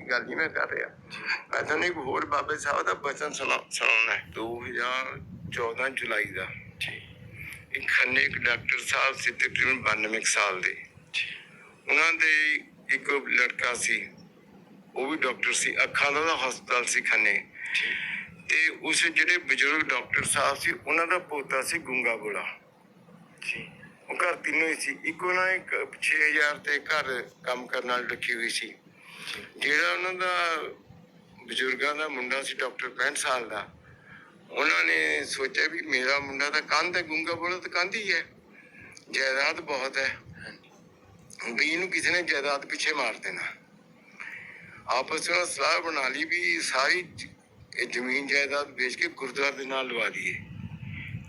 ਗੱਲ ਨਹੀਂ ਮੈਂ ਕਰ ਰਿਹਾ। ਮੈਂ ਤੁਹਾਨੂੰ ਇੱਕ ਹੋਰ ਬਾਬੇ ਸਾਹਿਬ ਦਾ ਬਚਨ ਸੁਣਾ ਸੁਣਾਉਣਾ ਹੈ। 2014 ਜੁਲਾਈ ਦਾ। ਇੱਕ ਖੰਨੇ ਇੱਕ ਡਾਕਟਰ ਸਾਹਿਬ ਸੀ ਤਕਰੀਬਨ 92 ਕੁ ਸਾਲ ਦੇ। ਉਹਨਾਂ ਦੇ ਇੱਕ ਲੜਕਾ ਸੀ ਉਹ ਵੀ ਡਾਕਟਰ ਸੀ। ਅੱਖਾਂ ਦਾ ਹਸਪਤਾਲ ਸੀ ਖੰਨੇ। ਤੇ ਉਸ ਜਿਹੜੇ ਬਜ਼ੁਰਗ ਡਾਕਟਰ ਸਾਹਿਬ ਸੀ ਉਹਨਾਂ ਦਾ ਪੋਤਾ ਸੀ ਗੁੰਗਾ ਬੋਲਾ ਉਹ ਘਰ ਤਿੰਨੋਂ ਹੀ ਸੀ। ਇੱਕ ਉਹਨਾਂ ਨੇ 6000 ਤੇ ਘਰ ਕੰਮ ਕਰਨ ਵਾਲੀ ਰੱਖੀ ਹੋਈ ਸੀ। ਜਿਹੜਾ ਉਹਨਾਂ ਦਾ ਬਜ਼ੁਰਗਾਂ ਦਾ ਮੁੰਡਾ ਸੀ ਡਾਕਟਰ 65 ਸਾਲ ਦਾ, ਉਹਨਾਂ ਨੇ ਸੋਚਿਆ ਵੀ ਮੇਰਾ ਮੁੰਡਾ ਤਾਂ ਕੰਧ ਹੈ ਗੁੰਗਾ ਬੋਲਾ ਤਾਂ ਕੰਧ ਹੀ ਹੈ, ਜਾਇਦਾਦ ਬਹੁਤ ਹੈ। ਵੀ ਇਹਨੂੰ ਕਿਸੇ ਨੇ ਜਾਇਦਾਦ ਪਿੱਛੇ ਮਾਰ ਦੇਣਾ। ਆਪਸ ਵਿੱਚ ਸਲਾਹ ਬਣਾ ਲਈ ਵੀ ਸਾਰੀ ਇਹ ਜ਼ਮੀਨ ਜਾਇਦਾਦ ਵੇਚ ਕੇ ਗੁਰਦੁਆਰੇ ਦੇ ਨਾਲ ਲਵਾ ਦਈਏ।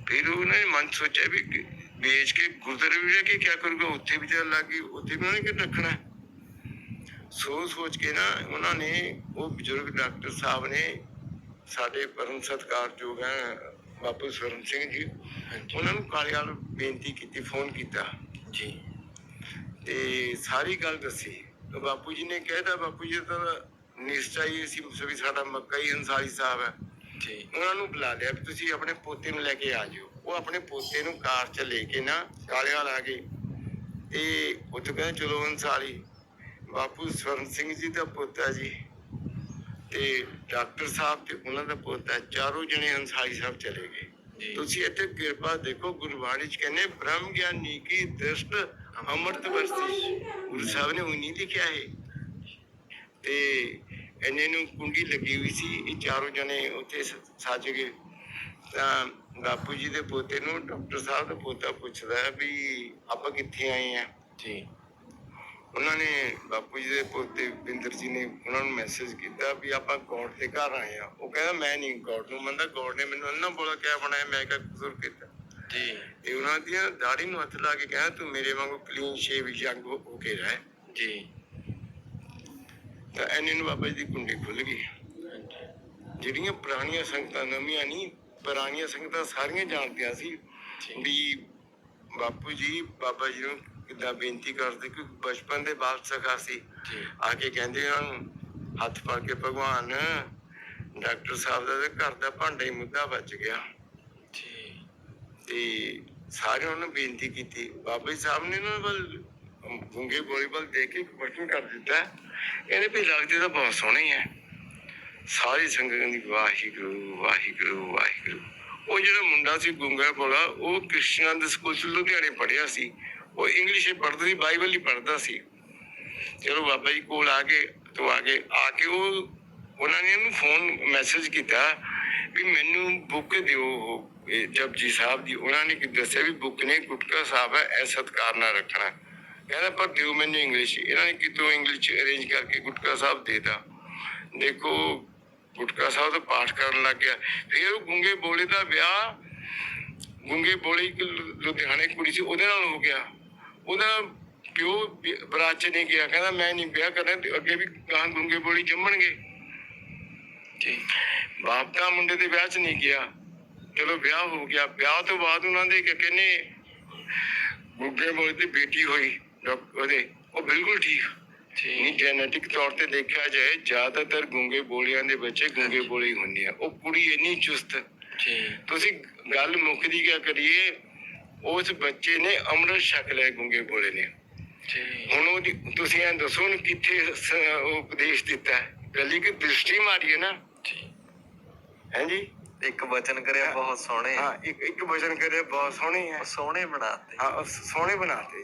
ਫਿਰ ਉਹਨੇ ਮਨ 'ਚ ਸੋਚਿਆ ਵੀ ਵੇਚ ਕੇ ਗੁਰਦੁਆਰੇ ਵੀ ਰਹਿ ਕੇ ਕੀ ਕਰੂਗਾ? ਉੱਥੇ ਵੀ ਚੱਲ ਲੱਗੀ ਉੱਥੇ ਵੀ ਉਹਨੇ ਕਿ ਰੱਖਣਾ? ਸੋਚ ਸੋਚ ਕੇ ਨਾ ਉਹਨਾਂ ਨੇ ਉਹ ਬਜ਼ੁਰਗ ਡਾਕਟਰ ਸਾਹਿਬ ਨੇ ਸਾਡੇ ਪਰਮ ਸਤਿਕਾਰਯੋਗ ਹੈ ਬਾਪੂ ਸਵਰਨ ਸਿੰਘ ਜੀ। ਉਹਨਾਂ ਨੂੰ ਕਾਲੇ ਵਾਲ ਬੇਨਤੀ ਕੀਤੀ ਫੋਨ ਕੀਤਾ। ਜੀ। ਤੇ ਸਾਰੀ ਗੱਲ ਦੱਸੀ। ਤਾਂ ਬਾਪੂ ਜੀ ਨੇ ਕਹਿਤਾ ਬਾਪੂ ਜੀ ਤਾਂ ਨਿਸ਼ਚਾ ਹੀ ਸੀ ਵੀ ਸਾਡਾ ਮੱਕਾ ਹੀ ਅੰਸਾਰੀ ਸਾਹਿਬ ਹੈ। ਜੀ। ਉਹਨਾਂ ਨੂੰ ਬੁਲਾ ਲਿਆ ਵੀ ਤੁਸੀਂ ਆਪਣੇ ਪੋਤੇ ਨੂੰ ਲੈ ਕੇ ਆ ਜਿਓ। ਉਹ ਆਪਣੇ ਪੋਤੇ ਨੂੰ ਕਾਰ 'ਚ ਲੈ ਕੇ ਨਾ ਕਾਲੇ ਵਾਲ ਆ ਗਏ। ਤੇ ਉੱਥੇ ਕਹਿੰਦੇ ਚਲੋ ਅੰਸਾਰੀ ਬਾਪੂ ਸਵਰਨ ਸਿੰਘ ਜੀ ਦਾ ਪੋਤਾ ਜੀ ਤੇ ਡਾਕਟਰ ਸਾਹਿਬ ਤੇ ਉਹਨਾਂ ਦਾ ਪੋਤਾ ਚਾਰੋਂ ਜਣੇ ਅੰਸਾਰੀ ਸਾਹਿਬ ਚਲੇ ਗਏ। ਤੁਸੀਂ ਇੱਥੇ ਕਿਰਪਾ ਦੇਖੋ ਗੁਰਬਾਣੀ ਚ ਕਹਿੰਦੇ ਬ੍ਰਹਮ ਗਿਆਨੀ ਕੀ ਦ੍ਰਿਸ਼ਟ ਅਮਰਤ ਵਰਸੀ ਗੁਰੂ ਸਾਹਿਬ ਨੇ ਉਹਨੀ ਲਿਖਿਆ ਹੈ ਤੇ ਇਹਨੇ ਨੂੰ ਕੁੰਡੀ ਲੱਗੀ ਹੋਈ ਸੀ ਇਹ ਚਾਰੋਂ ਜਣੇ ਉੱਥੇ ਸੱਜ ਗਏ। ਤਾਂ ਬਾਪੂ ਜੀ ਦੇ ਪੋਤੇ ਨੂੰ ਡਾਕਟਰ ਸਾਹਿਬ ਦਾ ਪੋਤਾ ਪੁੱਛਦਾ ਵੀ ਆਪਾਂ ਕਿੱਥੇ ਆਏ ਆ ਜੀ। ਉਹਨਾਂ ਨੇ ਬਾਪੂ ਜੀ ਦੇ ਪੋਤੇ ਬਿੰਦਰ ਜੀ ਨੇ ਉਹਨਾਂ ਨੂੰ ਮੈਸੇਜ ਕੀਤਾ ਵੀ ਆਪਾਂ ਗੌਡ ਦੇ ਘਰ ਆਏ ਆ ਉਹ ਕਹਿੰਦਾ ਮੈਂ ਨਹੀਂ ਗੌਡ ਨੂੰ ਮੰਨਦਾ ਗੌਡ ਨੇ ਮੈਨੂੰ ਅੰਨਾ ਬੋਲਾ ਕਿਆ ਬਣਾਇਆ ਮੈਂ ਕਿਹਾ ਕਸੂਰ ਕੀਤਾ। ਜੀ। ਤੇ ਉਹਨਾਂ ਦੀਆਂ ਦਾੜੀ ਨੂੰ ਹੱਥ ਲਾ ਕੇ ਕਹਿੰਦਾ ਤੂੰ ਮੇਰੇ ਵਾਂਗੂ ਕਲੀਨ ਸ਼ੇਵ ਯੰਗ ਹੋ ਕੇ ਰਹਿ। ਜੀ। ਤਾਂ ਐਨੇ ਨੂੰ ਬਾਬਾ ਜੀ ਦੀ ਕੁੰਡੀ ਖੁੱਲ ਗਈ। ਜਿਹੜੀਆਂ ਪੁਰਾਣੀਆਂ ਸੰਗਤਾਂ ਨਵੀਆਂ ਨਹੀਂ ਪੁਰਾਣੀਆਂ ਸੰਗਤਾਂ ਸਾਰੀਆਂ ਜਾਣਦੀਆਂ ਸੀ ਵੀ ਬਾਪੂ ਜੀ ਬਾਬਾ ਜੀ ਨੂੰ ਕਿੱਦਾਂ ਬੇਨਤੀ ਕਰਦੇ ਕਿ ਬਚਪਨ ਦੇ ਬਾਲ ਸਖਾ ਸੀ। ਆ ਕੇ ਕਹਿੰਦੇ ਉਹਨਾਂ ਨੂੰ ਹੱਥ ਫੜ ਕੇ ਭਗਵਾਨ ਡਾਕਟਰ ਸਾਹਿਬ ਦਾ ਘਰ ਦਾ ਭਾਂਡਾ ਹੀ ਮੁੱਦਾ ਬਚ ਗਿਆ। ਜੀ। ਤੇ ਸਾਰਿਆਂ ਨੂੰ ਬੇਨਤੀ ਕੀਤੀ। ਬਾਬਾ ਜੀ ਸਾਹਿਬ ਨੇ ਨਾ ਵੱਲ ਗੁੰਗੇ ਬੋਲੀ ਵੱਲ ਦੇਖ ਕੇ ਬਚਨ ਕਰ ਦਿੱਤਾ। ਇਹਨੇ ਵੀ ਲੱਗਦੇ ਤਾਂ ਬਹੁਤ ਸੋਹਣੇ ਹੈ ਸਾਰੀ ਸੰਗਤ ਕਹਿੰਦੀ ਵਾਹਿਗੁਰੂ ਵਾਹਿਗੁਰੂ ਵਾਹਿਗੁਰੂ। ਉਹ ਜਿਹੜਾ ਮੁੰਡਾ ਸੀ ਗੁੰਗਾ ਬੋਲਾ ਉਹ ਕ੍ਰਿਸ਼ਨਾ ਦੇ ਸਕੂਲ ਚ ਲੁਧਿਆਣੇ ਪੜ੍ਹਿਆ ਸੀ। ਉਹ ਇੰਗਲਿਸ਼ ਹੀ ਪੜ੍ਹਦਾ ਸੀ ਬਾਈਬਲ ਹੀ ਪੜ੍ਹਦਾ ਸੀ। ਚਲੋ ਬਾਬਾ ਜੀ ਕੋਲ ਆ ਕੇ ਤੋਂ ਆ ਕੇ ਆ ਕੇ ਉਹ, ਉਹਨਾਂ ਨੇ ਇਹਨੂੰ ਫੋਨ ਮੈਸੇਜ ਕੀਤਾ ਵੀ ਮੈਨੂੰ ਬੁੱਕ ਦਿਓ ਉਹ, ਇਹ ਜਪਜੀ ਸਾਹਿਬ ਦੀ। ਉਹਨਾਂ ਨੇ ਕੀ ਦੱਸਿਆ ਵੀ ਬੁੱਕ ਨੇ ਗੁਟਕਾ ਸਾਹਿਬ ਹੈ ਐ ਸਤਕਾਰ ਨਾਲ ਰੱਖਣਾ। ਕਹਿੰਦਾ, ਪਰ ਦਿਓ ਮੈਨੂੰ ਇੰਗਲਿਸ਼ ਇਹਨਾਂ ਨੇ ਕਿਤੋਂ ਇੰਗਲਿਸ਼ ਅਰੇਂਜ ਕਰਕੇ ਗੁਟਕਾ ਸਾਹਿਬ ਦੇਤਾ। ਦੇਖੋ, ਗੁਟਕਾ ਸਾਹਿਬ ਦਾ ਪਾਠ ਕਰਨ ਲੱਗ ਗਿਆ। ਫਿਰ ਉਹ ਗੁੰਗੇ ਬੋਲੇ ਦਾ ਵਿਆਹ, ਗੁੰਗੇ ਬੋਲੇ ਇੱਕ ਲੁਧਿਆਣੇ ਕੁੜੀ ਸੀ, ਉਹਦੇ ਨਾਲ ਹੋ ਗਿਆ। ਉਹਦਾ ਪਿਓ ਬਰਾਤ ਚ ਨਹੀਂ ਗਿਆ ਕਹਿੰਦਾ ਮੈਂ ਨਹੀਂ ਵਿਆਹ ਕਰਨਾ ਤੇ ਅੱਗੇ ਵੀ ਗਾਂ ਗੁੰਗੇ ਬੋਲੀ ਜੰਮਣਗੇ। ਜੀ ਬਾਪ ਦਾ ਮੁੰਡੇ ਦੇ ਵਿਆਹ ਚ ਨਹੀਂ ਗਿਆ। ਚਲੋ ਵਿਆਹ ਹੋ ਗਿਆ। ਵਿਆਹ ਤੋਂ ਬਾਅਦ ਉਹਨਾਂ ਦੇ ਕਹਿੰਨੇ ਗੁੱਗੇ ਬੋਲੀ ਦੀ ਬੇਟੀ ਹੋਈ ਉਹਦੇ। ਉਹ ਬਿਲਕੁਲ ਠੀਕ। ਨਹੀਂ ਜੀ ਜੈਨੇਟਿਕ ਤੌਰ ਤੇ ਦੇਖਿਆ ਜਾਏ ਜ਼ਿਆਦਾਤਰ ਗੁੰਗੇ ਬੋਲੀਆਂ ਦੇ ਬੱਚੇ ਗੁੰਗੇ ਬੋਲੀ ਹੁੰਦੇ ਆ। ਉਹ ਕੁੜੀ ਇੰਨੀ ਚੁਸਤ। ਤੁਸੀਂ ਗੱਲ ਮੁੱਕਦੀ ਕਿਆ ਕਰੀਏ? ਉਸ ਬੱਚੇ ਨੇ ਅੰਮ੍ਰਿਤ ਛਕ ਲਿਆ ਗੁੰਗੇ ਬੋਲੇ ਨੇ। ਜੀ। ਹੁਣ ਉਹਦੀ ਤੁਸੀਂ ਐਂ ਦੱਸੋ ਉਹਨੂੰ ਕਿੱਥੇ ਉਹ ਉਪਦੇਸ਼ ਦਿੱਤਾ ਹੈ? ਗੱਲੀ ਕਿ ਦ੍ਰਿਸ਼ਟੀ ਮਾਰੀ ਹੈ ਨਾ? ਜੀ। ਹਾਂਜੀ ਇੱਕ ਵਚਨ ਕਰਿਆ ਬਹੁਤ ਸੋਹਣੇ। ਹਾਂ ਇੱਕ ਇੱਕ ਵਚਨ ਕਰੇ ਬਹੁਤ ਸੋਹਣੇ ਹੈ। ਉਹ ਸੋਹਣੇ ਬਣਾਤੇ। ਹਾਂ ਉਹ ਸੋਹਣੇ ਬਣਾਤੇ